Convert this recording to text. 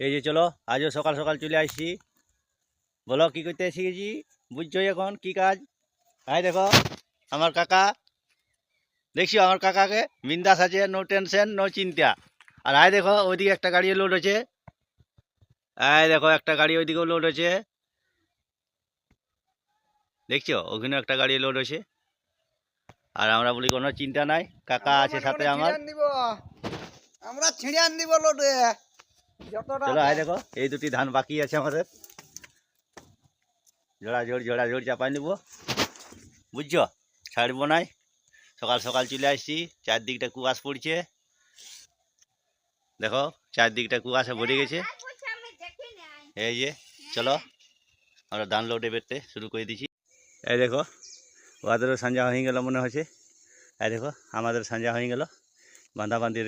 এই যে চলো আজও সকাল সকাল চলে আসছি। বলো কি করতে শিখেছি? বুঝছ এখন? কি কাজ? হাই দেখো আমার কাকা। দেখছি আমার কাকাকে? বিন্দাস আছে নো টেনশন নো চিন্তা। আর আয় দেখো ওইদিকে একটা গাড়ি লোড আছে আয় দেখো একটা গাড়ি ওইদিকেও লোড আছে দেখছ ওখানে একটা গাড়ি লোড আছে আর আমরা বলি কোনো চিন্তা নাই। কাকা আছে সাথে আমার। আমরা ছিড়িয়ান দিব লোডে চলো, আয় দেখো, এই দুটি ধান বাকি আছে আমাদের। জোড়া জোড় জোড়া জোড় চাপাই নিব। বুঝছ? ছাড়বো নাই। সকাল সকাল চলে আসছি, চারদিকটা কুয়াশ পড়ছে। দেখো, চারদিকটা কুয়াশা ভরে গেছে। এই যে, চলো, আমরা ধান লোডে বেরতে শুরু করে দিছি এই দেখো ওদেরও সাঞ্জা হয়ে গেল মনে হচ্ছে। এই দেখো আমাদের সাঞ্জা হয়ে গেল। বাঁধা বাঁধি